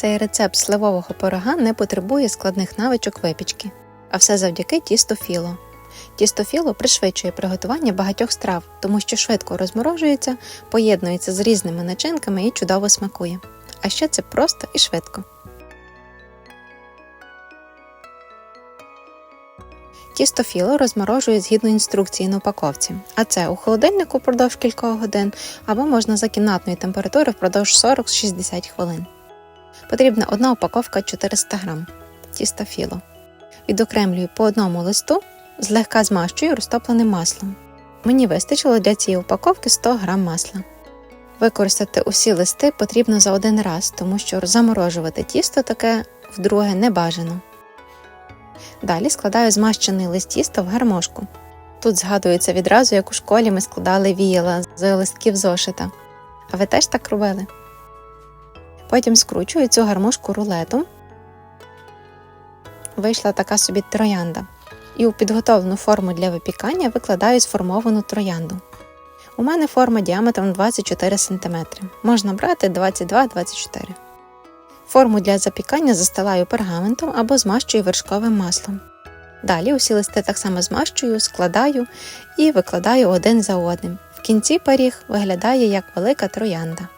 Цей рецепт сливового пирога не потребує складних навичок випічки, а все завдяки тісто філо. Тісто філо пришвидшує приготування багатьох страв, тому що швидко розморожується, поєднується з різними начинками і чудово смакує. А ще це просто і швидко. Тісто філо розморожують згідно інструкції на упаковці, а це у холодильнику впродовж кількох годин або можна за кімнатної температури впродовж 40-60 хвилин. Потрібна одна упаковка 400 г тіста філо. Відокремлюю по одному листу, злегка змащую розтопленим маслом. Мені вистачило для цієї упаковки 100 г масла. Використати усі листи потрібно за один раз, тому що заморожувати тісто таке вдруге не бажано. Далі складаю змащений лист тіста в гармошку. Тут згадується відразу, як у школі ми складали віяла з листків зошита. А ви теж так робили? Потім скручую цю гармошку рулетом. Вийшла така собі троянда. І у підготовлену форму для випікання викладаю сформовану троянду. У мене форма діаметром 24 см. Можна брати 22-24 Форму для запікання застилаю пергаментом або змащую вершковим маслом. Далі усі листи так само змащую, складаю і викладаю один за одним. В кінці пиріг виглядає як велика троянда.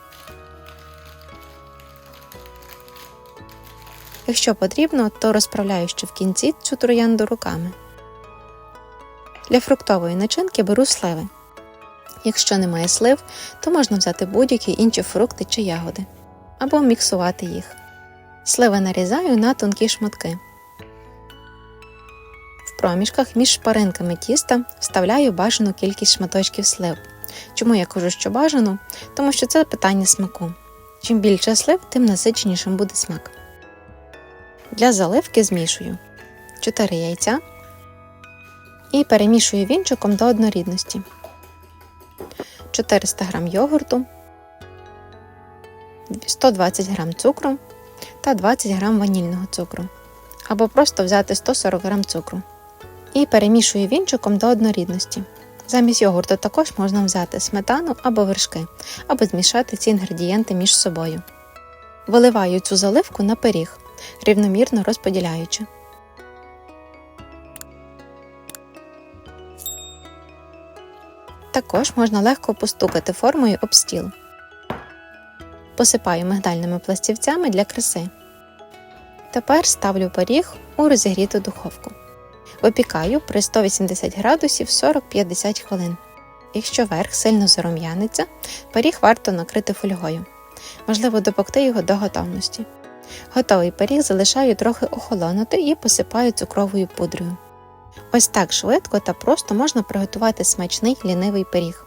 Якщо потрібно, то розправляю ще в кінці цю троянду руками. Для фруктової начинки беру сливи. Якщо немає слив, то можна взяти будь-які інші фрукти чи ягоди або міксувати їх. Сливи нарізаю на тонкі шматки. В проміжках між шпаринками тіста вставляю бажану кількість шматочків слив. Чому я кажу, що бажано? Тому що це питання смаку. Чим більше слив, тим насиченішим буде смак. Для заливки змішую 4 яйця і перемішую вінчиком до однорідності. 400 г йогурту, 120 г цукру та 20 г ванільного цукру. Або просто взяти 140 г цукру. І перемішую вінчиком до однорідності. Замість йогурту також можна взяти сметану або вершки, або змішати ці інгредієнти між собою. Виливаю цю заливку на пиріг, рівномірно розподіляючи. Також можна легко постукати формою об стіл. Посипаю мигдальними пластівцями для краси. Тепер ставлю пиріг у розігріту духовку. Випікаю при 180 градусів 40-50 хвилин. Якщо верх сильно зарум'яниться, пиріг варто накрити фольгою. Можливо допекти його до готовності. Готовий пиріг залишаю трохи охолонути і посипаю цукровою пудрою. Ось так швидко та просто можна приготувати смачний лінивий пиріг.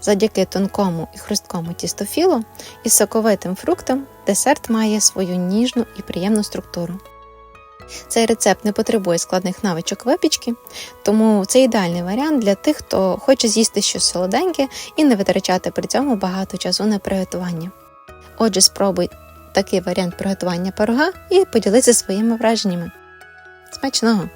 Завдяки тонкому і хрусткому тістофілу із соковитим фруктом десерт має свою ніжну і приємну структуру. Цей рецепт не потребує складних навичок випічки, тому це ідеальний варіант для тих, хто хоче з'їсти щось солоденьке і не витрачати при цьому багато часу на приготування. Отже, спробуй такий варіант приготування пирога і поділися своїми враженнями. Смачного!